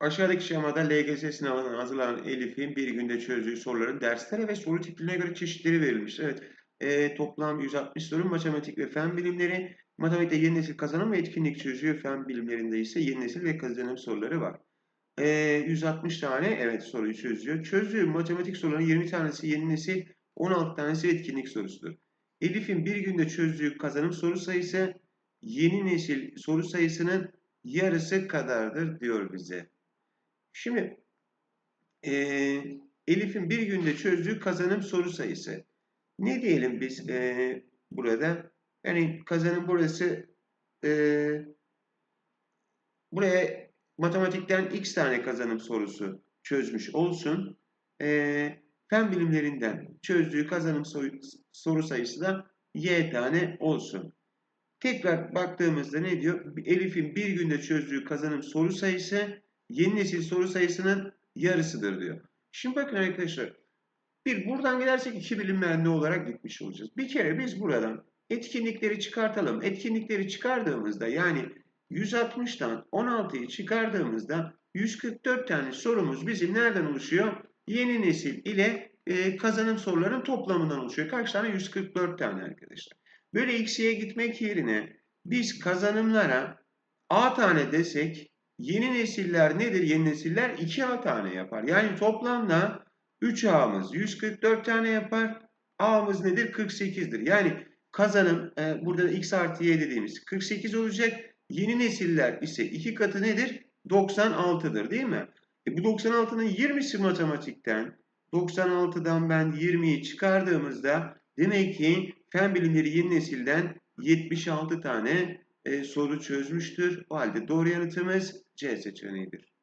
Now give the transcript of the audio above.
Aşağıdaki şemada LGS sınavına hazırlanan Elif'in bir günde çözdüğü soruların derslere ve soru tiplerine göre çeşitleri verilmiş. Evet, e, toplam 160 soru matematik ve fen bilimleri. Matematikte yeni nesil kazanım ve etkinlik çözüyor. Fen bilimlerinde ise yeni nesil ve kazanım soruları var. E, 160 tane evet soruyu çözüyor. Çözdüğü matematik soruların 20 tanesi yeni nesil, 16 tanesi etkinlik sorusudur. Elif'in bir günde çözdüğü kazanım soru sayısı yeni nesil soru sayısının yarısı kadardır diyor bize. Şimdi eee, Elif'in bir günde çözdüğü kazanım soru sayısı. Ne diyelim biz eee, burada? Yani kazanım burası eee, buraya matematikten x tane kazanım sorusu çözmüş olsun. Eee, fen bilimlerinden çözdüğü kazanım soru, soru sayısı da y tane olsun. Tekrar baktığımızda ne diyor? Elif'in bir günde çözdüğü kazanım soru sayısı yeni nesil soru sayısının yarısıdır diyor. Şimdi bakın arkadaşlar. Bir buradan gidersek iki bilinmeyenli olarak gitmiş olacağız. Bir kere biz buradan etkinlikleri çıkartalım. Etkinlikleri çıkardığımızda yani 160'tan 16'yı çıkardığımızda 144 tane sorumuz bizim nereden oluşuyor? Yeni nesil ile e, kazanım soruların toplamından oluşuyor. Kaç tane? 144 tane arkadaşlar. Böyle x'ye gitmek yerine biz kazanımlara a tane desek yeni nesiller nedir? Yeni nesiller 2a tane yapar. Yani toplamda 3a'mız 144 tane yapar. a'mız nedir? 48'dir. Yani kazanım e, burada da x artı y dediğimiz 48 olacak. Yeni nesiller ise 2 katı nedir? 96'dır değil mi? E, bu 96'nın 20'si matematikten. 96'dan ben 20'yi çıkardığımızda demek ki fen bilimleri yeni nesilden 76 tane e, soru çözmüştür. O halde doğru yanıtımız C seçeneğidir.